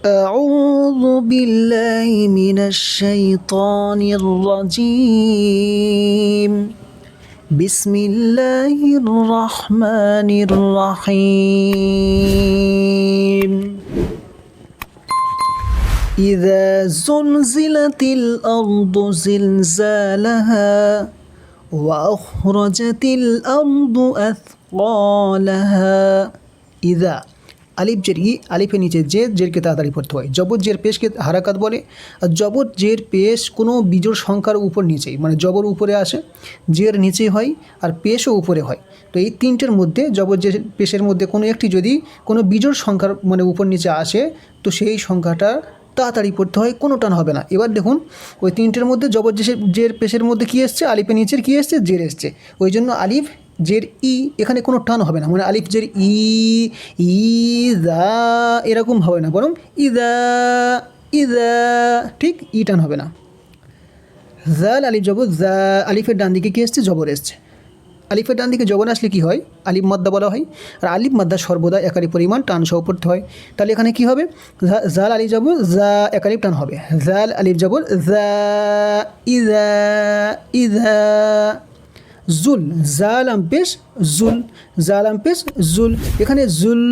أعوذ بالله من الشيطان الرجيم. بسم الله الرحمن الرحيم. إذا زلزلت الأرض زلزالها وأخرجت الأرض أثقالها. إذا আলিফ জের ই, আলিফের নিচে জের, জেরকে তাড়াতাড়ি পড়তে হয়। জবর জের পেশকে হারাকাত বলে, আর জবর জের পেশ কোনো বিজোড় সংখ্যার উপর নিচেই মানে জবর উপরে আসে, জের নিচে হয়, আর পেশও উপরে হয়। তো এই তিনটের মধ্যে, জবর জের পেশের মধ্যে কোনো একটি যদি কোনো বিজোড় সংখ্যার মানে উপর নিচে আসে, তো সেই সংখ্যাটা তাড়াতাড়ি পড়তে হয় কোনো টান হবে না। এবার দেখুন, ওই তিনটের মধ্যে জবর জের জের পেশের মধ্যে কী এসছে? আলিফের নিচের কী এসছে? জের এসছে। ওই জন্য আলিফ জের ই এখানে কোনো টান হবে না মানে আলিফ জের ই ই এরকম হবে না, বরং ইদা ইদা ঠিক ই টান হবে না। জাল আলিফ জবর, জা, আলিফের ডান দিকে কী এসছে? জবর এসছে। আলিফের ডান দিকে জবর আসলে কী হয়? আলিফ মাদ্দা বলা হয়। আর আলিফ মাদ্দা সর্বদা একারি পরিমাণ টান সহ পড়তে হয়। তাহলে এখানে কী হবে? জাল আলিফ জবর, জা একালিফ টান হবে। জাল আলিফ জবর, জা ইদা ইদা জুল, জালাম পেশ, জুল, জালাম পেশ, জুল। এখানে জুল,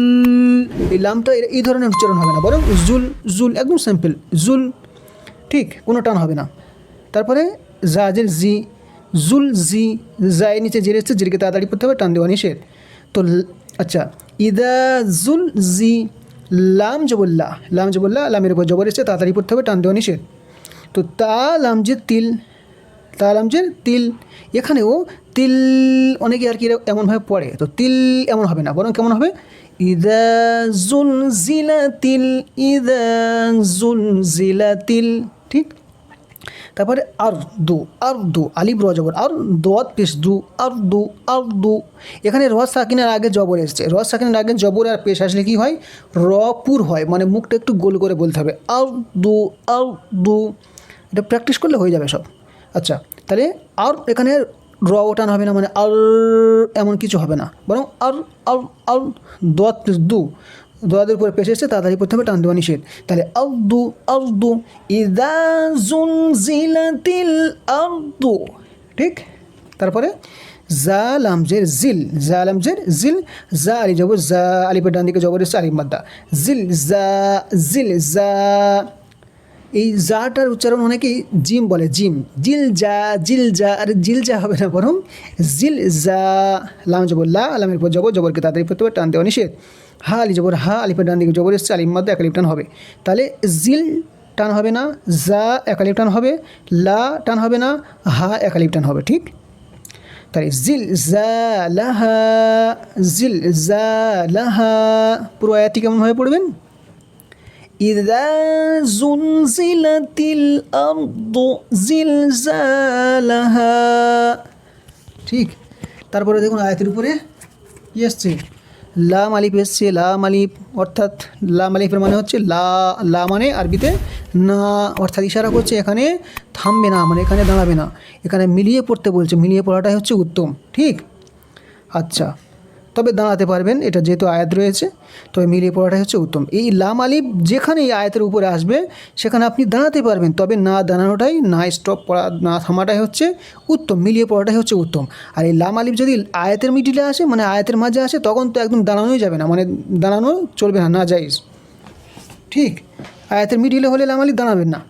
এই লামটা এই ধরনের উচ্চারণ হবে না, বরং জুল জুল, একদম সিম্পল জুল। ঠিক, কোনো টান হবে না। তারপরে জাজের জি, জুল জি, জায়ের নিচে জের এসছে, জেরকে তাড়াতাড়ি পড়তে হবে, টান দেওয়া নিষেধ। তো আচ্ছা ইদা জুল জি, লাম জবুল্লাহ লাম জবুল্লাহ, লামের উপর জবর এসছে, তাড়াতাড়ি পড়তে হবে, টান দেওয়া নিষেধ। তো তা, লাম যে তিল তালাম যে তিল, এখানেও তিল অনেকে আর কি এমনভাবে পড়ে, তো তিল এমন হবে না, বরং কেমন হবে? ইদা জুল জিলা তিল, ইদা জুল তিল, ঠিক? তারপরে আর দু আর দু আলিব র জবর, আর দোয়াত পেশ দু, আর দু আর দু। এখানে র সাকিনের আগে জবর এসছে, র সাকিনের আগে জবর আর পেশ আসলে কি হয়? র পুর হয় মানে মুখটা একটু গোল করে বলতে হবে। আর দু আর দু, এটা প্র্যাকটিস করলে হয়ে যাবে সব। আচ্ছা তাহলে আর এখানে র ওঠান হবে না মানে আর এমন কিছু হবে না। বরং আর আর আর দোয়াত দু, দোয়াদের উপরে পেশ এসছে তাড়াতাড়ি হবে, টান দেওয়া নিষেধ। তাহলে আউদু আউদু ইদা জুনজিলাতিল আরদু ঠিক? তারপরে জা লামজের জিল, জা লামজের জিল, জা আলি জবর, জা আলিপের ডান দিকে জবর এসছে আলিফ মাদ্দা, জিল, জা জিল, জা এই জাটার উচ্চারণ অনেকেই জিম বলে, জিম। জিল জা জিল জা আর জিল জা হবে না বরং জিল জা লাম জবর লা আলামের পর জবর, জবরকে তাড়াতাড়ি পড়তে হবে টান দেওয়া নিষেধ হা, আলি জবর হা, আলিফের ডান দিকে জবর এসছে আলিম মাদ্দা একালিপ টান হবে। তাহলে জিল টান হবে না জা একালিপ টান হবে, লা টান হবে না, হা একালিপ টান হবে, ঠিক? তাহলে জিল জা লাহা, জিল জা লাহা, পুরো আয়াতটি কেমনভাবে পড়বেন? إذا زلزلت الأرض زلزالها ঠিক তারপরে দেখুন আয়াতের উপরে কি এসছে লাম আলিফ এসছে লাম আলিফ অর্থাৎ লাম আলিফের মানে হচ্ছে লা লা মানে আরবিতে না অর্থাৎ ইশারা করছে এখানে থামবে না মানে এখানে দাঁড়াবে না এখানে মিলিয়ে পড়তে বলছে মিলিয়ে পড়াটাই হচ্ছে উত্তম ঠিক আচ্ছা তবে দাঁড়াতে পারবেন, এটা যেহেতু আয়াত রয়েছে, তবে মিলিয়ে পড়াটাই হচ্ছে উত্তম। এই লাম আলিফ যেখানে এই আয়াতের উপরে আসবে, সেখানে আপনি দাঁড়াতে পারবেন, তবে না দাঁড়ানোটাই, না স্টপ পড়া, না থামাটাই হচ্ছে উত্তম, মিলিয়ে পড়াটাই হচ্ছে উত্তম। আর এই লাম আলিফ যদি আয়াতের মিডিলে আসে মানে আয়াতের মাঝে আসে, তখন তো একদম দাঁড়ানোই যাবে না মানে দাঁড়ানো চলবে না না যাইজ ঠিক, আয়াতের মিডিলে হলে লাম আলিফ দাঁড়াবেন না।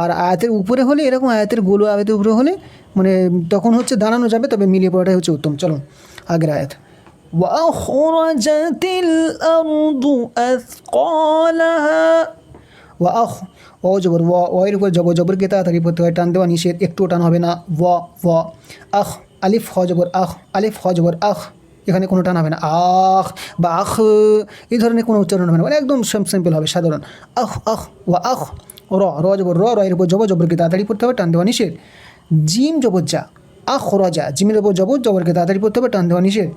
আর আয়াতের উপরে হলে, এরকম আয়াতের গোলো আয়াতের উপরে হলে মানে তখন হচ্ছে দাঁড়ানো যাবে, তবে মিলিয়ে পড়াটাই হচ্ছে উত্তম। চলুন, আগের আয়াত। وأخرجت الأرض أثقالها ওয়াহ ও জবর ওয়া ওয়ের উপর জবর জবরকে তাড়াতাড়ি পড়তে হয় টান দেওয়া নিষেধ একটুও টান হবে না ওয়া ওয়া আখ আলিফ হ জবর আখ আলিফ হ জবর আখ এখানে কোনো টান হবে না আখ বা আখ এই ধরনের কোনো উচ্চারণ হবে না মানে একদম সিম্পল হবে সাধারণ আখ আখ ওয়া আখ র র জবর র র এর উপর জবর জবরকে তাড়াতাড়ি পড়তে হবে টান দেওয়া নিষেধ জিম জবর যা আখ রজা জিমের উপর জবর, জবরকে তাড়াতাড়ি পড়তে হবে, টান দেওয়া নিষেধ।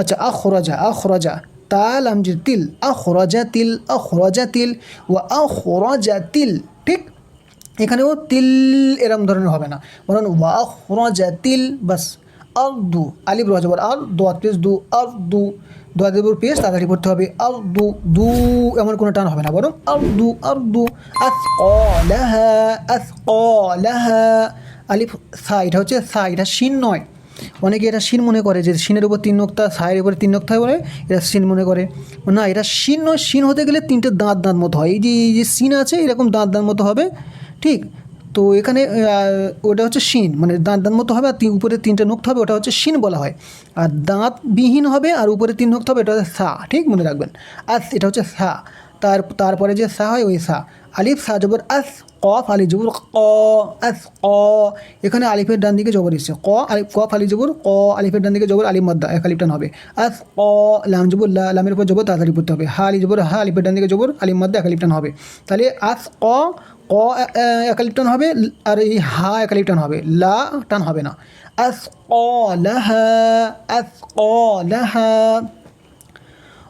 আচ্ছা আখ রজা আখ রজা তাল আমজির তিল আখ রজা তিল আখ রজা তিল ও আখ রজা তিল ঠিক? এখানেও তিল এরম ধরনের হবে না। বরং ওয়া রজা তিল বাস আর দু আলিফ রোয়া জবর আর দোয়াত পেশ, দু আর দু উপর পেশ, তাড়াতাড়ি পড়তে হবে আর দু দু এমন কোনো টান হবে না। বরং আর দু আর দু আস লাহা আস লাহা আলিফ সা, এটা হচ্ছে সা, এটা শিন নয়। অনেকে এটা শিন মনে করে যে শিনের উপর তিন নোক্তা, সায়ের উপরে তিন নোক্তা বলে, এটা শিন মনে করে। না, এটা শিন নয়, শিন হতে গেলে তিনটে দাঁত দাঁত মতো হয়। এই যে এই যে শিন আছে, এরকম দাঁত দাঁত মতো হবে, ঠিক? তো এখানে ওটা হচ্ছে শিন মানে দাঁত দাঁত মতো হবে, আর উপরে তিনটে নোক্ত হবে, ওটা হচ্ছে শিন বলা হয়। আর দাঁত বিহীন হবে, আর উপরে তিন নোক্ত হবে, এটা হচ্ছে সা, ঠিক? মনে রাখবেন। আর এটা হচ্ছে সা। তার, তারপরে যে সা হয় ওই সা। আলিফ, সা জবর আস, কফ, আলি জবর ক, আস, ক। এখানে আলিফের ডান দিকে জবর এসছে। ক আলিফ কফ, আলি জবর, ক। আলিফের ডান দিকে জবর, আলিফ মাদ্দা, এক আলিফটান হবে। আস, ক, লাম জবর লামের উপর জবর, তাড়াতাড়ি পড়তে হবে। হা, আলি জবর, হা, আলিফের ডান দিকে জবর, আলিফ মাদ্দা, এক আলিফটান হবে। তাহলে আস, ক ক এক আলিফ টান হবে, আর এই হা, এক আলিফ টান হবে। লা টান হবে না। আস, ক লাহা আস, ক লাহা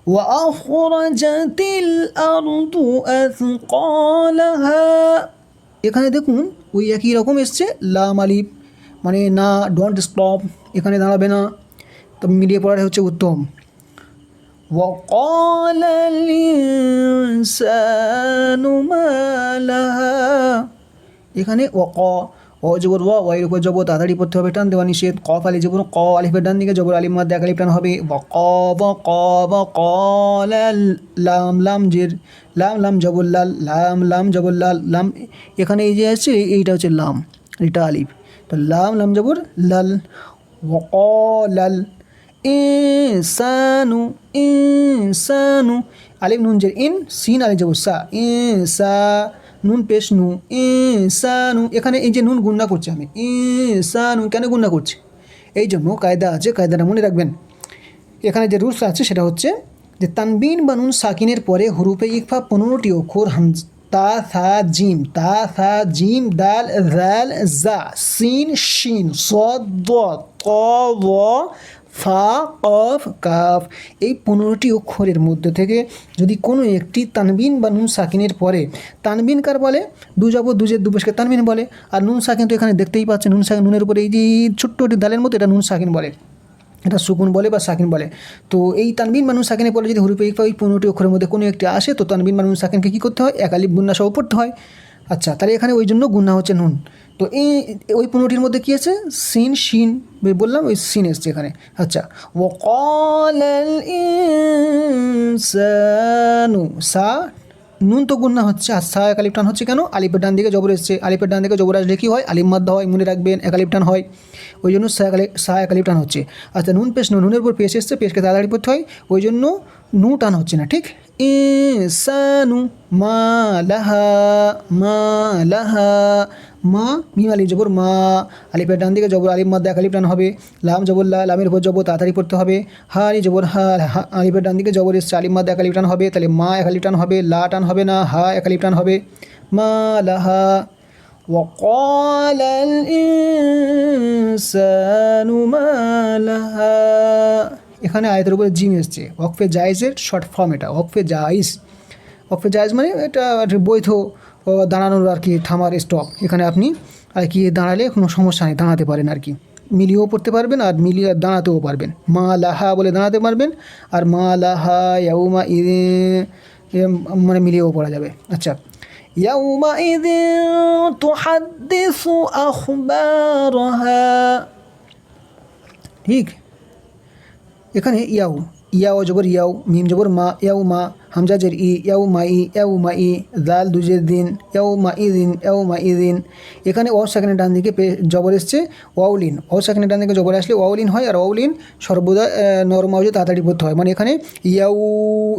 وأخرجت الأرض أثقالها এখানে দেখুন ওই একই রকম এসছে লাম আলিফ মানে না ডোন্ট স্টপ এখানে দাঁড়াবে না তো মিলিয়ে পড়াটা হচ্ছে উত্তম وقال الإنسان ما لها এখানে ও ক ও জবর ওয়া ওয়াইয়ের উপর জবর, তাড়াতাড়ি পড়তে হবে, টান দেওয়া নিষেধ। ক ফালি জবর, ক আলিফের ডান দিকে জবর আলিম মাদ্দে একালিফ টান হবে। ক, ব ক ব, ক লাম লাম, জের, লাম লাম, জবর, লাল, লাম লাম, জবর, লাল, লাম, এখানে এই যে আছে, এইটা হচ্ছে লাম, এটা আলিফ। তো লাম লাম, জবর, লাল, ও লাল, ইনসানু ইনসানু, আলিফ, নুন, জের, ইন, সিন, আলিফ, জবর, সা, ইনসা নুন পেশ নু ইনসানু এখানে এই যে নুন গুন্না করছি আমি। ইনসানু কেন গুন্না করছি? এই জন্য কায়দা আছে, কায়দাটা মনে রাখবেন। এখানে যে রুলস আছে, সেটা হচ্ছে যে তানবিন বা নুন সাকিনের পরে হুরুফে ইকফা পনেরোটি অক্ষর হাম, তা, সা, জিম। তা, সা, জিম, দাল জাল জা, সিন, শিন, সদ ক ফা, কফ, কাফ এই পনেরোটি অক্ষরের মধ্যে থেকে যদি কোনো একটি তানবিন বা নুন সাকিনের পরে, তানবিন কার বলে? দু যাব দুজের দুপেশকে তানবিন বলে। আর নুন সাকিন তো এখানে দেখতেই পাচ্ছেন, নুন সাকিন, নুনের উপরে এই যে ছোট্ট একটি দালের মতো এটা নুন সাকিন বলে। এটা সুকুন বলে বা সাকিন বলে। তো এই তানবিন মানুষ সাকিনের পরে যদি হুরুপে ওই পনেরোটি অক্ষরের মধ্যে কোনো একটি আসে, তো তানবিন মানুষ সাকিনকে কী করতে হয়? একালিপ গুন্না সহ পড়তে হয়। আচ্ছা তাহলে এখানে ওই জন্য গুন্না হচ্ছে নুন। তো এই, ওই পনেরোটির মধ্যে কী আছে? সিন, শিন বললাম, ওই সিন এসছে এখানে। আচ্ছা ও ইনসানু, সা, নুন তো গুন্না হচ্ছে, আর সা এক হচ্ছে কেন? আলিফের ডান দিকে জবর এসছে। আলিফের ডান দিকে জবর আসলে কী হয় আলিম মাদ্দা হয়, মনে রাখবেন এক আলিফটান হয়। ওই জন্য সা সা এক আলিফটান হচ্ছে। আচ্ছা নুন পেশ নুন নুনের উপর পেশ এসছে, পেশকে তাড়াতাড়ি পড়তে হয়। ওই জন্য নু টান হচ্ছে না ঠিক ইনসানু মা লাহা মা লাহা মা মিম আলিফ জবর মা আলিফের ডান দিকে জবর আলিফ মাদ্দা এক আলিফ টান হবে লাম জবর লা লামের উপর জবর তাড়াতাড়ি পড়তে হবে হা আলি জবর হা হা আলিফের ডান দিকে জবর এসছে আলিফ মাদ্দা এক আলিফ টান হবে তাহলে মা এক আলিফ টান হবে লা টান হবে না হা এক আলিফ টান হবে মা লাহা وقال الإنسان ما لها এখানে আয়তের উপরে জিম এসছে ওকফে জায়েজের শর্ট ফর্ম এটা ওকফে জাইজ ওকফে জায়েজ মানে এটা একটা বৈধ ও দাঁড়ানোর আর কি থামার স্টপ এখানে আপনি আর কি দাঁড়ালে কোনো সমস্যা নেই দাঁড়াতে পারেন আর কি মিলিয়েও পড়তে পারবেন আর মিলিয়ে দাঁড়াতেও পারবেন মা লাহা বলে দাঁড়াতে পারবেন আর মা লাহা ইয়াউমা ইদে মানে মিলিয়েও পড়া যাবে আচ্ছা يومئذ تحدث أخبارها ঠিক এখানে ইয়াও ইয়াও জবর ইয়াও মিম জবর মা ইয়াও মা, হামজা জের ই ইয়াও মা ই ইয়াও মা ই, দাল দুজের দিন ইয়াও মা ই দিন ইয়াও মা ই দিন। এখানে ও সেখানে ডান দিকে জবর এসছে, ওয়াউলিন। ও সেখানে ডান দিকে জবর আসলে ওয়াউলিন হয় আর ওয়াউলিন সর্বদা নরমাউজে তাড়াতাড়ি পড়তে হয়। মানে এখানে ইয়াও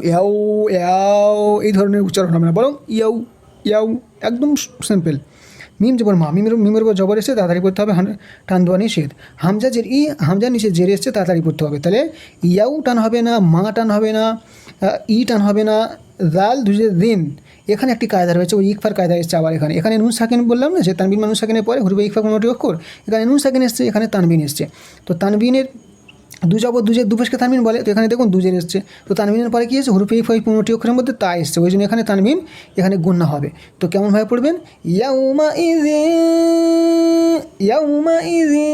ইয়াও ইয়াও এই ধরনের উচ্চারণ হবে না। বরং ইয়াও ইয়াও একদম সিম্পল মিম জবর মা, মিমের মিমের উপর জবর এসছে তাড়াতাড়ি পড়তে হবে, হান- টান দেওয়া নিষেধ। হামজা জের ই হামজা নিষেধ জের এসছে, তাড়াতাড়ি পড়তে হবে। তাহলে ইয়াও টান হবে না, মা টান হবে না ই টান হবে না দাল দুজের দিন। এখানে একটি কায়দা রয়েছে, ওই ইকফার কায়দা এসছে আবার এখানে। এখানে নুন সাকিন বললাম না যে, তানবিন মানুষ সাকিনের পরে হুরবে ইকফা কোনোটি অক্ষর এখানে নুন সাকিন এসছে, এখানে তানবিন এসছে। তো তানবিনের দু জবর দুজের দুপেশকে তানবিন বলে, তো এখানে দেখুন দুজের এসছে। তো তানবিনের পরে কী এসেছে হুরুফে ফই পনেরোটি অক্ষরের মধ্যে তা এসছে, ওই জন্য এখানে তানবিন এখানে গুন্না হবে। তো কেমনভাবে পড়বেন? ইয়াউমা ইযি ইয়াউমা ইযি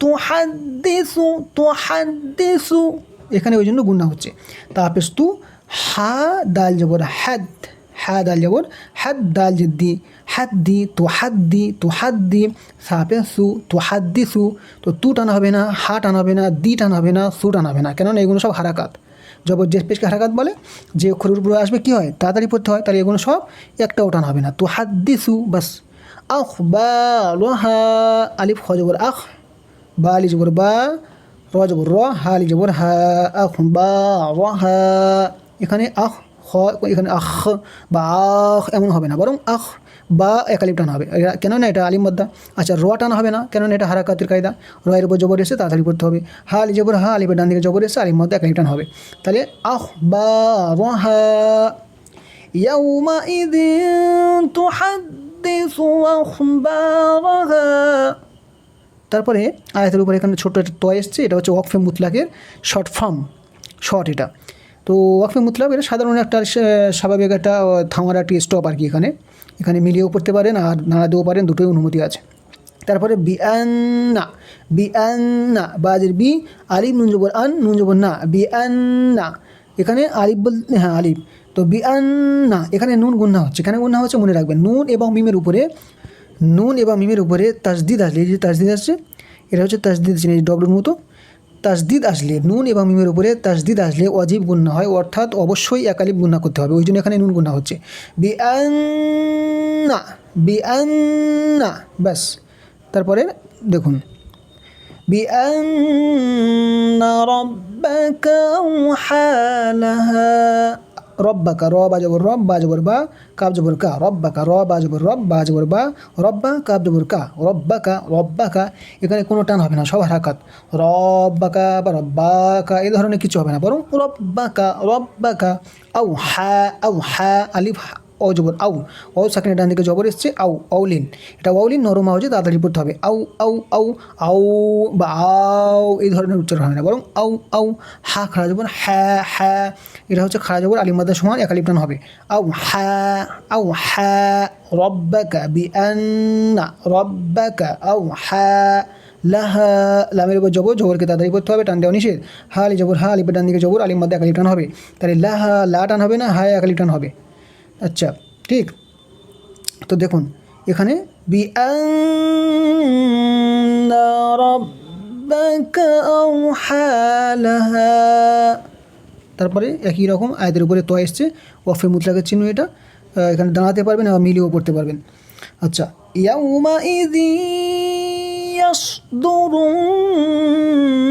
তুহাদ্দিসু তুহাদ্দিসু। এখানে ওই জন্য গুন্না হচ্ছে। তাপেস তু হা, দাল, জবর, হাদ, হা, দাল, জবর, হাদ, দাল, জিদ্দি। হাদ্দি তু হাদ্দি তু হাদ্দি সাপে সু তু হাদ্দিসু তো তু টানা হবে না, হা টানা হবে না, দি টানা হবে না, সু টানা হবে না। কেননা এগুলো সব হারাকাত। জবর যে পেশকে হারাকাত বলে যে অক্ষরের উপরে আসবে কী হয়? তাড়াতাড়ি পড়তে হয়, তাহলে এগুলো সব একটাও টানা হবে না। তু হাদ্দিসু বাস। আখ বা লোহা আলিফ, খ, জবর, আখ। বা, আলি, জবর, বা। র, জবর, র, হা, আলি, জবর, হা। আখ বা হা এখানে আখ, খ, এখানে আখ বা আখ এমন হবে না। বরং আখ বা একালিপ টান হবে এরা- কেননা এটা আলিম মদ্দা আচ্ছা র টান হবে না কেননা এটা হারাকাতের কায়দা র এর উপর জবর এসে তাড়াতাড়ি পড়তে হবে হা আলি জবর হা আলিপের ডান দিকে জবর এসে আলিম মদ্দা একালিপ টান হবে তাহলে আখ বা র হা يومئذ تحدث أخبارها তারপরে আয়াতের উপরে এখানে ছোট্ট একটা টয় এসছে এটা হচ্ছে ওয়াকফে মুতলাকের শর্ট ফর্ম শর্ট এটা তো ওয়াকফে মুতলাক এটা সাধারণ একটা সা- স্বাভাবিক একটা আহ, থামার একটি স্টপ আর কি এখানে এখানে মিলিয়েও পড়তে পারেন আর নাড়া দিয়েও পারেন, দুটোই অনুমতি আছে। তারপরে বিআন্না বিআন্না বাজের বি আলিফ, নুন জবর আন, নুন জবর না বিআন্না এখানে আলিফ বল হ্যাঁ আলিফ। তো বিআন্না এখানে নুন গুন্না হচ্ছে। এখানে গুন্না হচ্ছে মনে রাখবেন। নুন এবং মিমের উপরে, নুন এবং মিমের উপরে তাজদিদ আসলে যে তাজদিদ আসছে, এটা হচ্ছে তাজদিদ ডব্লুর মতো। তাসদিদ আসলে, নুন এবং মিমের উপরে তাসদিদ আসলে অজীব গুণা হয়, অর্থাৎ অবশ্যই একালি গুণা করতে হবে। ওই জন্য এখানে নুন গুন্না হচ্ছে। বিআ বিআ ব্যাস। তারপরে দেখুন। বিআ আন্না রব্বাকা রব্বাকা, র, বা রব, বা, জবর, বা, কাব, জবর, কা। রব্বাকা, র, বা, জবর, রব, বা বা রব্বা কাব, জবর, কা। রব্বাকা রব্বাকা, এখানে কোনো টান হবে না, সব হারাকাত। রব্বাকা বা রব্বাকা এই ধরনের কিছু হবে না। বরং রব্বাকা রব্বাকা আউ হা আউ হা আলিফ জবর, আউ ও সাকিনের ডান দিকে জবর এসছে, আউ, আউলিন। এটা আউলিন, নরম আওয়াজে তাড়াতাড়ি পড়তে হবে। আউ আউ আউ আউ, বা আউ, এই ধরনের উচ্চারণ হবে না। বরং আউ আউ, হা, খাড়া জবর হ্যাঁ হ্যাঁ এটা হচ্ছে খাড়া জবর আলিমাদার সমান একালিপ্টান হবে। আউ হ্যাঁ আউ হ্যাঁ রব্বাকা বিআন্না, রব্বাকা, আউ হ্যাঁ লাহা, লামের উপর জবর, জবরকে তাড়াতাড়ি পড়তে হবে, টান দেওয়া নিষেধ। হা, আলি জবর, হা, আলিপের ডান দিকে জবর, আলিম মধ্যে একালিপ টান হবে। তাহলে লাহা, লা টান হবে না, হায় একালিপ টান হবে। আচ্ছা ঠিক তো দেখুন এখানে বিআন্না রাব্বাকা আওহা লাহা তারপরে একই রকম আয়াতের উপরে তো এসছে ওয়াফে মুতলাকের চিহ্ন এটা আহ, এখানে দাঁড়াতে পারবেন এবং মিলিয়েও পড়তে পারবেন আচ্ছা ইয়াউমা ইদি يصدر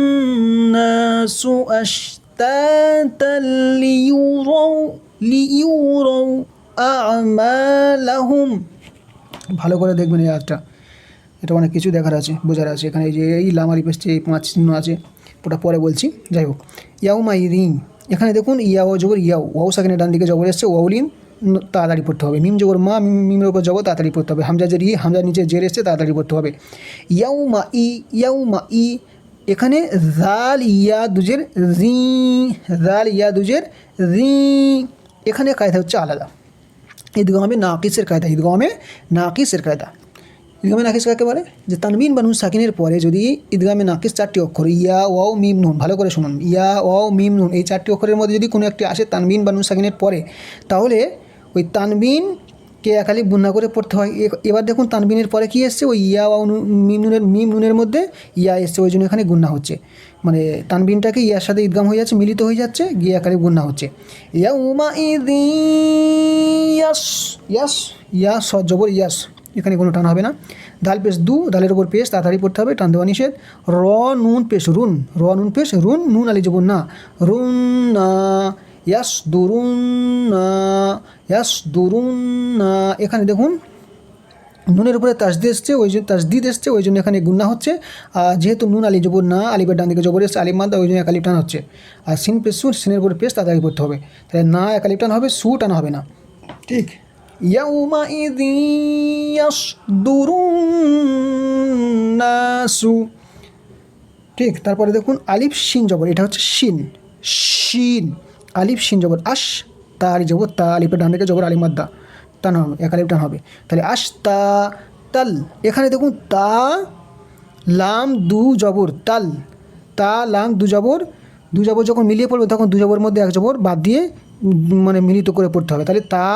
الناس أشتاتا ليروا ليروا আমালাহুম। ভালো করে দেখবেন এই আয়াতটা। এটা অনেক কিছু দেখার আছে, বোঝার আছে। এখানে যে এই লামারি পেসছে এই পাঁচ চিহ্ন আছে, ওটা পরে বলছি। যাই হোক। ইয়াউমা রিং এখানে দেখুন ইয়াও জগর ইয়াও ওয়াও সাকিনে ডান দিকে জগর এসছে, ওয়াউলিন তাড়াতাড়ি পড়তে হবে। মিম জগর মা মিমের ওপর জবর তাড়াতাড়ি পড়তে হবে। হামজা জের ই হামজার নিচে জের এসছে, তাড়াতাড়ি পড়তে হবে। ইয়াউ মা ই ইয়াউ মা ই এখানে জাল ইয়া দুজের রি জাল ইয়া দুজের রি এখানে কায়দা হচ্ছে আলাদা। ঈদগামে নাকিসের কায়দা ঈদগামে নাকিসের কায়দা। ঈদগামে নাকিস কাকে বলে? যে তানবিন বানুন সাকিনের পরে যদি ঈদগামে নাকিস চারটি অক্ষর, ইয়া, ওয়াও, মিম, নুন, ভালো করে শুনুন, ইয়া, ওয়াও, মিম, নুন, এই চারটি অক্ষরের মধ্যে যদি কোনো একটি আসে তানবিন বানুন সাকিনের পরে, তাহলে ওই তানবিন কে একালি বুন্না করে পড়তে হয়। এবার দেখুন তানবিনের পরে কি এসছে? ওই ইয়া, ওয়াও মিম, নুনের মিম, নুনের মধ্যে ইয়া এসছে, ওই জন্য এখানে গুন্না হচ্ছে। মানে তানবিনটাকে ইয়ার সাথে ঈদগাম হয়ে যাচ্ছে, মিলিত হয়ে যাচ্ছে, গিয়ে একালি গুন্না হচ্ছে। ইয়া উমা ইদি ইয়াস ইয়াস ইয়াস জবর ইয়াস, এখানে কোনো টান হবে না। দাল পেশ দু, দালের ওপর পেশ, তাড়াতাড়ি পড়তে হবে, টান দেওয়া নিষেধ। র, নুন, পেশ, রুন। র, নুন, পেশ, রুন, নুন, আলি, জবর, না। রুন, না। ইয়াস দুরুন না। ইয়াস দুরুন না। এখানে দেখুন নুনের উপরে তাসদি এসছে ওই জন্য তাসদিদ এসছে ওই জন্য এখানে গুন্না হচ্ছে আর যেহেতু নুন আলি জবর না আলিবের ডান দিকে জবর এসছে আলিম মাদা ওই জন্য একালিপ টান হচ্ছে আর সিন পেশ সু সিনের উপরে পেশ তাড়াতাড়ি পড়তে হবে তাহলে না একালিপ টান হবে সু টান হবে না ঠিক يومئذ يصدر الناس ঠিক তারপরে দেখুন আলিফ শিন জবর এটা হচ্ছে শিন শিন আলিফ শিন জবর আশ তা আলি জবর তা আলিফের ডান দিকে জবর আলিম মাদ্দা টান হবে এক আলিফ টান হবে। তাহলে আশ তা তাল এখানে দেখুন তা, লাম, দু, জবর, তাল। তা, লাম, দু, জবর দু, জবর যখন মিলিয়ে পড়বে তখন দু, জবর মধ্যে এক জবর বাদ দিয়ে মানে মিলিত করে পড়তে হবে। তাহলে তা,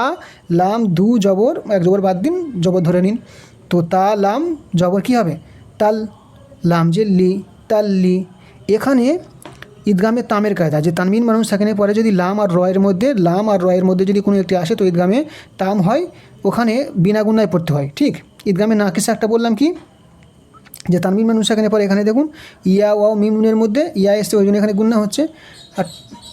লাম, দু, জবর, এক জবর বাদ দিন, জবর ধরে নিন। তো তা, লাম, জবর কী হবে? তাল, লাম, যে লি, তাল, লি। এখানে ঈদগামে তামের কায়দা। যে তানমিন মানুষ সেখানে পরে যদি লাম আর রয়ের মধ্যে, লাম আর রয়ের মধ্যে যদি কোনো একটি আসে, তো ঈদগামে তাম হয়, ওখানে বিনা গুণায় পড়তে হয়। ঠিক? ঈদগামে না নাকিসা একটা বললাম কি? যে তানমিন মানুষ সেখানে পরে এখানে দেখুন, ইয়া, ওয়াও, মিমুনের মধ্যে, ইয়া এসছে, ওই জন্য এখানে গুণনা হচ্ছে। আর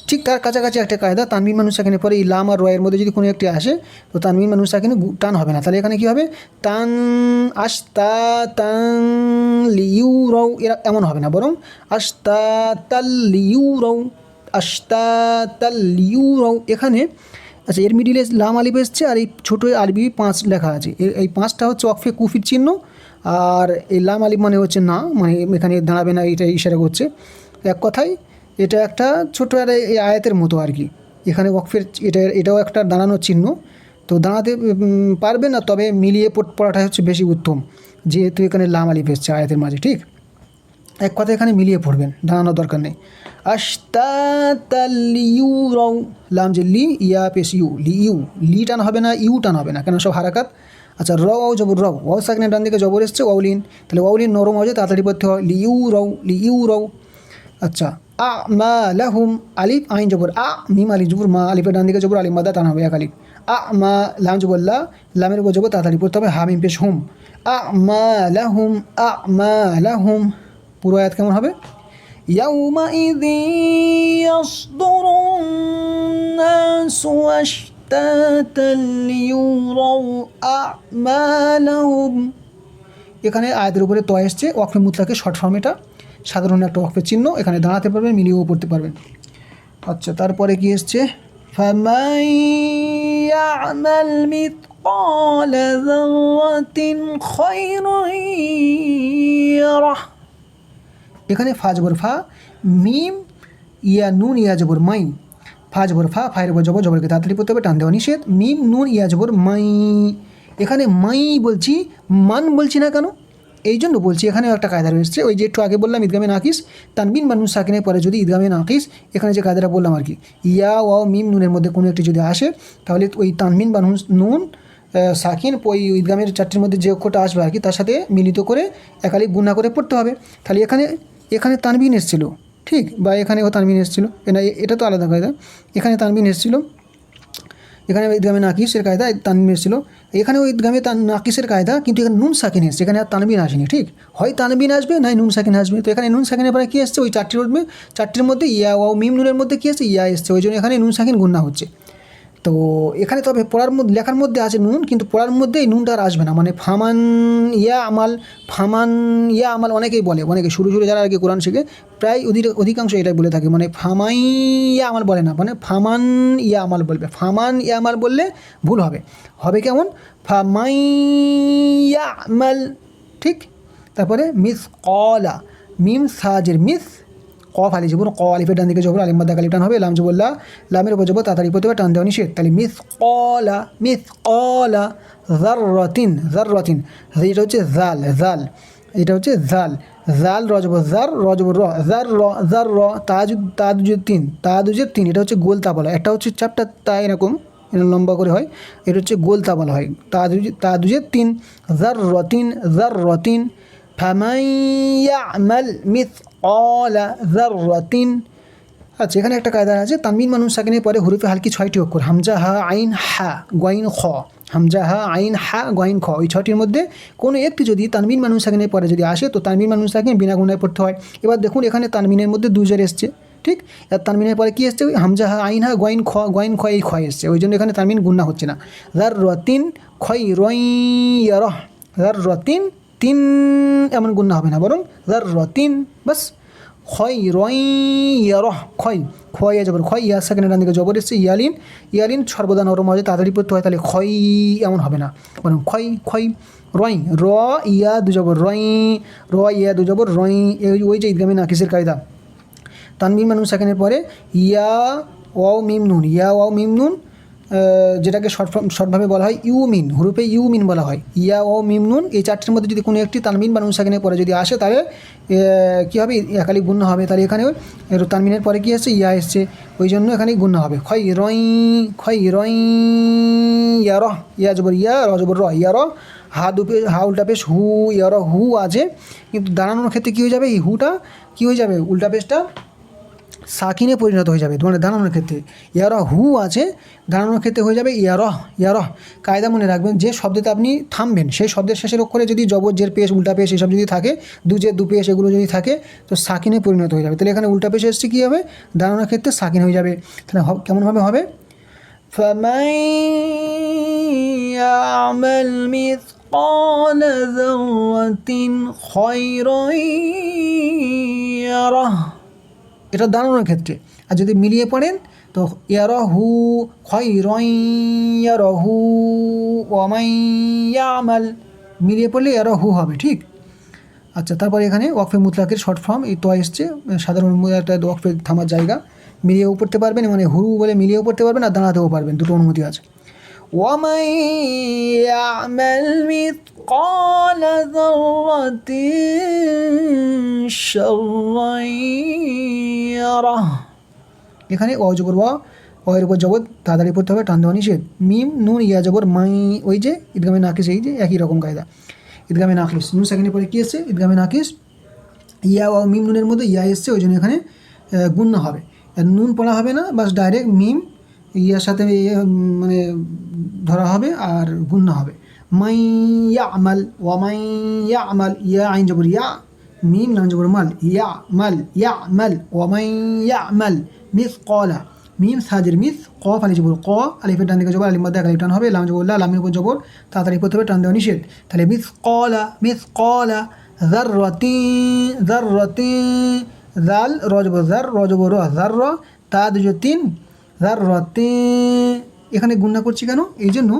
ঠিক তার কাছাকাছি একটা কায়দা তানবিন মানুষ এখানে পরে ইলাম আর রয়ের মধ্যে যদি কোনো একটি আসে, তো তানবিন মানুষ গু- টান হবে না। তাহলে এখানে কি হবে? তান আস্তা তান লিউ রও এরা এমন হবে না। বরং আস্তা তাল লিউ রও আস্তা তাল লিউ রও এখানে আচ্ছা এর মিডিলে লাম আলিফ এসছে আর এই ছোটো আরবি পাঁচ লেখা আছে। এই পাঁচটা হচ্ছে অকফে কুফির চিহ্ন আর এই লাম আলিফ মানে হচ্ছে না মানে এখানে দাঁড়াবে না এটা ইশারা করছে। এক কথায় এটা একটা ছোটো একটা এই আয়াতের মতো আর কি। এখানে ওয়াকফের এটা, এটাও একটা দাঁড়ানোর চিহ্ন। তো দাঁড়াতে পারবে না, তবে মিলিয়ে পড়- পড়াটা হচ্ছে বেশি উত্তম। যেহেতু এখানে লাম আলিফ এসছে আয়াতের মাঝে, ঠিক? এক কথা এখানে মিলিয়ে পড়বেন, দাঁড়ানোর দরকার নেই। আস্তালিউ রং লাম যে লি, ইয়া পেস ইউ, লি ইউ, লি টান হবে না, ইউ টান হবে না কেন সব হারাকাত। আচ্ছা র ও জবর রও ওয়াও সাকিনের ডান দিকে জবর এসছে, ওয়াউলিন। তাহলে ওয়াউলিন নরম হয়ে যায় তাড়াতাড়ি পড়তে হয় লি ইউ রও লি ইউ রও আচ্ছা আ মা লাহুম আলিফ আইন জবর আ মিম আলিফ জবর মা আলিফের ডান দিকে জবর আলিফ মাদা টান হবে এক আলিফ আ মা লাম জবর লা লামের উপর জবর তাড়াতাড়ি পড়তে হবে হামিম পেশ হুম আ মা লাহুম আ মা লাহুম পুরো আয়াত কেমন হবে يومئذ يصدر الناس أشتاتا ليروا أعمالهم এখানে আয়াতের উপরে তয় এসছে ওয়াকফে মুতলাকে শর্ট ফর্ম এটা সাধারণ একটা ওয়াকফের চিহ্ন এখানে দাঁড়াতে পারবেন মিলিয়েও পড়তে পারবেন আচ্ছা তারপরে কি এসছে فَمَن يَعْمَلْ مِثْقَالَ ذَرَّةٍ خَيْرًا يَرَهُ এখানে ফা জবর ফা মিম ইয়া নুন ইয়া জবর মাই ফা জবর ফা ফায়ের উপর জবর জবরকে তাড়াতাড়ি পড়তে হবে টান দেওয়া নিষেধ মিম নুন ইয়া জবর মাই এখানে মাই বলছি মান বলছি না কেন এই জন্য বলছি, এখানেও একটা কায়দা রয়েছে। ওই যে একটু আগে বললাম, ঈদগামে নাকিস, তানবিন মানুষ সাকিনের পরে যদি ঈদগামে নাকিস, এখানে যে কায়দাটা বললাম আর কি, ইয়া, ওয়াও, মিম, নুনের মধ্যে কোনো একটি যদি আসে, তাহলে ওই তানবিন মানুষ নুন সাকিন, ওই ঈদগামের চারটির মধ্যে যে অক্ষরটা আসবে আর কি, তার সাথে মিলিত করে একালি গুণা করে পড়তে হবে। তাহলে এখানে এখানে তানবিন এসেছিল, ঠিক? বা এখানেও তানবিন এসেছিল। এটা তো আলাদা কায়দা। এখানে তানবিন এসেছিল। এখানে ঈদগামে নাকিসের কায়দা তানবিন এসেছিল এখানেও ঈদগামে তান নাকিসের কায়দা, কিন্তু এখানে নুন সাকিন এসছে। এখানে আর তানবিন আসেনি, ঠিক? হয় তানবিন আসবে নয় নুন সাকিন আসবে। তো এখানে নুন সাকিনের পরে কী এসছে? ওই চারটির মধ্যে চারটির মধ্যে ইয়া ও মিম নুনের মধ্যে কী আসছে ইয়া এসছে। ওই জন্য এখানে নুন সাকিন গুন্না হচ্ছে। তো এখানে তবে পড়ার মধ্যে, লেখার মধ্যে আছে নুন, কিন্তু পড়ার মধ্যে এই নুনটা আর আসবে না। মানে ফামান ইয়া আমাল, ফামান ইয়া আমাল অনেকেই বলে, অনেকে শুরু শুরু যারা আর কি কোরআন শিখে, প্রায় অধিক- অধিকাংশ এটাই বলে থাকে। মানে ফামাই ইয়া আমাল বলে না মানে ফামান ইয়া আমাল বলবে। ফামান ইয়া আমাল বললে ভুল হবে। হবে কেমন? ফামাই ইয়া আমাল, ঠিক? তারপরে মিস কলা মিম সাজের মিস কফ আলি জবর, ক আলিফের ডান দিকে জবর আলিম মাদ্দা কালিফ টান হবে, লাম জবল্লা লামের উপর জবর তাড়াতাড়ি হবে টান দেওয়া নিষেধ। তাহলে মিস কলা মিস কলা জার রতিন জার রতিন এটা হচ্ছে জাল জাল। এটা হচ্ছে জাল। জাল রজব, জার রজব র, জার র জার র, তাজ তাদুজের তিন তাদুজের তিন এটা হচ্ছে গোলতা বলা একটা হচ্ছে চাপটা তা এরকম, এটা লম্বা করে হয়। এটা হচ্ছে গোলতা বলা হয়। তাদুজ তাদুজের তিন জার রতিন জার রতিন ফামাই ইয়ামাল মিথলা জাররাতিন আচ্ছা এখানে একটা কায়দা আছে তামিন মানুষ সাকিনের পরে হরুফে হালকি ছয়টি অক্ষর হামজা হা আইন, হা গোয়াইন খ। হামজা হা আইন, হা গোয়াইন খ। ওই ছয়টির মধ্যে কোনো একটি যদি তানবিন মানুষ সাকিনের পরে যদি আসে, তো তানবিন মানুষ সাকিন বিনা গুণায় পড়তে হয়। এবার দেখুন, এখানে তানবিনের মধ্যে দুজার এসছে, ঠিক? আর তানমিনের পরে কী এসছে? হামজা হা আইন, হা গোয়াইন খ গোয়াইন খ, এই খ এসছে। ওই জন্য এখানে তানমিন গুন্না হচ্ছে না। রার রতিন খই রই রহ রার রতিন তিন এমন গুণা হবে না, বরং রতিন বাস খয় রয় ইয়ারহ খয় খয় ইয়া জবর খয় ইয়া সেকেন্ডের ডান দিকে জবর এসছে, ইয়ালিন ইয়ালিন সর্বদা নরম হয় তাড়াতাড়ি পড়তে হয়, তাহলে খয় এমন হবে না, বরং খয় খয়, রয়, র, ইয়া, দু জবর, রয়, র, ইয়া, দু জবর, রয় ওই যে ঈদগামী নাকিসের কায়দা। তানবিন মানুষ সেকেন্ডের পরে, ইয়া, ওয়াও, মিম নুন, ইয়া, ওয়াও, মিম নুন যেটাকে শর্ট শর্টভাবে বলা হয় ইউমিন হুরুপে ইউমিন বলা হয়। ইয়া, ও, মিম, নুন, এই চারটির মধ্যে যদি কোনো একটি তানবিন বা নুন সাকিনের পরে যদি আসে, তাহলে কী হবে? একালি গুণ্য হবে। তাহলে এখানে এর তানবিনের পরে কী আসছে ইয়া এসছে। ওই জন্য এখানে গুণ্য হবে। খয় রই খয় রই, ইয়া ইয়া জবর ইয়া, র জবর র, ইয়া র হা দুপে, হা উল্টা পেশ হু, ইয়া র হু আছে। কিন্তু দাঁড়ানোর ক্ষেত্রে কী হয়ে যাবে? এই হুটা কী হয়ে যাবে? উল্টা পেশটা সাকিনে পরিণত হয়ে যাবে তোমার দাঁড়ানোর ক্ষেত্রে ইয়ার হু আছে দাঁড়ানোর ক্ষেত্রে হয়ে যাবে ইয়ারহ ইয়ারহ কায়দা মনে রাখবেন যে শব্দতে আপনি থামবেন সেই শব্দের শেষের অক্ষরে যদি জবর জের পেশ উল্টা পেশ এসব যদি থাকে দু জের দু পেশ এগুলো যদি থাকে তো সাকিনে পরিণত হয়ে যাবে তাহলে এখানে উল্টা পেশ এসছে কী হবে দাঁড়ানোর ক্ষেত্রে সাকিন হয়ে যাবে তাহলে হ- কেমনভাবে হবে فمن يعمل مثقال ذرة خيرا يره এটা দাঁড়ানোর ক্ষেত্রে। আর যদি মিলিয়ে পড়েন, তো ইয়ার হু খয় রয় ইয়ার হু ওয়ামাই মিলিয়ে পড়লে ইয়ার হু হবে, ঠিক? আচ্ছা তারপরে এখানে ওয়াকফে মুতলাকের শর্ট ফর্ম, এই তো এসছে, সাধারণ একটা ওয়াকফে থামার জায়গা। মিলিয়েও পড়তে পারবেন মানে হুরু বলে মিলিয়েও পড়তে পারবেন, আর দাঁড়াতেও পারবেন, দুটো অনুমতি আছে। ومن يعمل مثقال ذرة شرا يره এখানে অ জবর ওয়া অয়ের উপর জবর তাড়াতাড়ি পড়তে হবে টান দেওয়া নিষেধ মিম নুন ইয়া জবর মাই ওই যে ঈদগামে নাকিস এই যে একই রকম কায়দা ঈদগামে নাকিস নুন সেকেন্ডে পরে কী এসছে ঈদগামে নাকিস ইয়া ও মিম নুনের মধ্যে ইয়া এসছে ওই জন্য এখানে আহ, গুণ্য হবে আর নুন পড়া হবে না বাস ডাইরেক্ট মিম ইয়ার সাথে মানে ধরা হবে আর গুন্না হবে। মাই ইয়া আমাল, ওয়া মাই ইয়া আমাল, ইয়া আইন জবর, ইয়া মিম লাম জবর, মাল, ইয়া মাল ইয়া মাল ওয়া মাই ইয়া মাল মিস কলা মিম সাজের মিস ক আলি জবর, ক, আলিফের ডান দিকে জবর আলিম আলিফ টান হবে, লাম জবর, লা লামের উপর জবর, তাড়াতাড়ি করতে টান দেওয়া নিষেধ। তাহলে মিস কলা মিস কলা জার জাররতি জার রতি জাল রজব জার রজব র জার র, তা তিন যার রতে এখানে গুণনা করছি কেন? এই জন্য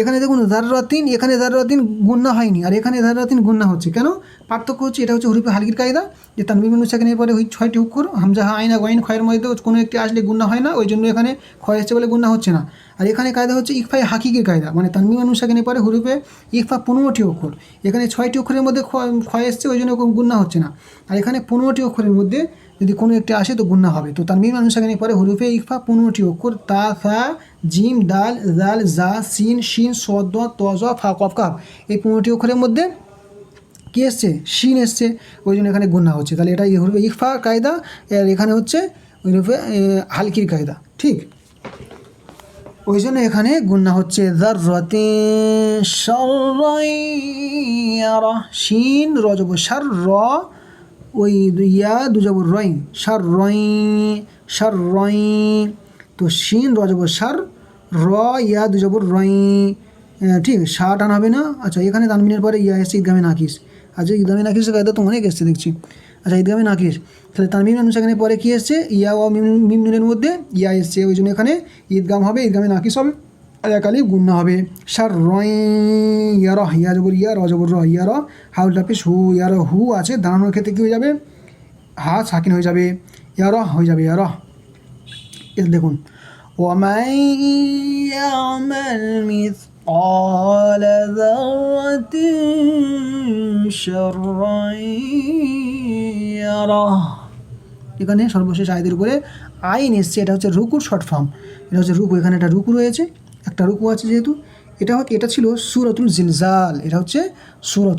এখানে দেখুন জাররাতিন এখানে জাররাতিন গুণনা হয়নি, আর এখানে জাররাতিন গুণনা হচ্ছে কেন? পার্থক্য হচ্ছে, এটা হচ্ছে হরিফে হালকির কায়দা, যে তানবির মিনু সেখানে পরে ওই ছয়টি উক্ষর হামজা, আইনা গয়ন খয়ের মধ্যে কোনো একটি আসলে গুণনা হয় না ওই জন্য এখানে ক্ষয় হচ্ছে বলে গুণনা হচ্ছে না। আর এখানে কায়দা হচ্ছে ইকফাই হাকিকের কায়দা মানে তানবির মিনু সেখানে পরে হরিফে ইকফা পনেরোটি অক্ষর এখানে ছয়টি অক্ষরের মধ্যে ক্ষয় এসছে ওই জন্য গুণনা হচ্ছে না। আর এখানে পনেরোটি অক্ষরের মধ্যে যদি কোনো একটি আসে তো গুণনা হবে। তো তানবির মানুষ সেখানে পরে হরুফে ইকফা পনেরোটি অক্ষর, তা, ফা, জিম, দাল, জাল, জা, সিন, শিন, সদ তজ ফা, কফ কাপ এই পনেরোটি অক্ষরের মধ্যে কী এসছে? শিন এসছে। ওই জন্য এখানে গুণা হচ্ছে। তাহলে এটা হরুফে ইকফা কায়দা, আর এখানে হচ্ছে হরুফে হালকির কায়দা। ঠিক? ওই জন্য এখানে গুন্না হচ্ছে, জাররাতে শাররাইয়ারা শিন, রজব সার র ওই ইয়া দুজবর রই সার রই সার রই তো শিন রজব সার র ইয়া দুজবর আহ, ঠিক সা টান হবে না। আচ্ছা এখানে তানবিনের পরে ইয়া এসছে ঈদগামে নাকিস। আচ্ছা ঈদগামে নাকিসের কায়দা তো অনেক এসছে দেখছি। আচ্ছা ঈদগামে নাকিস। তাহলে তানবিন মানুষ এখানে পরে কী এসছে? ইয়া ও মিম মধ্যে ইয়া এসছে। ওই জন্য এখানে ঈদগাম হবে ঈদগামে নাকিস হবে। আর একালি গুন্না হবে সার রয় ইয়ার ইয়া জবর ইয়া র জবর র ইয়ার হাউল টাপিস হু ইয়ার হু আছে দাঁড়ানোর ক্ষেত্রে কী হয়ে যাবে হা সাকিন হয়ে যাবে ইয়ার হয়ে যাবে ইয়ার এটা দেখুন ومن يعمل مثقال ذرة شرا يره এখানে সর্বশেষ আয়দের উপরে আইন এসছে এটা হচ্ছে রুকুর শর্ট ফর্ম এটা হচ্ছে রুকু এখানে একটা রুকু রয়েছে একটা রুকু আছে যেহেতু। এটা এটা ছিল সুরতুল জিলজাল এটা হচ্ছে সুরতুল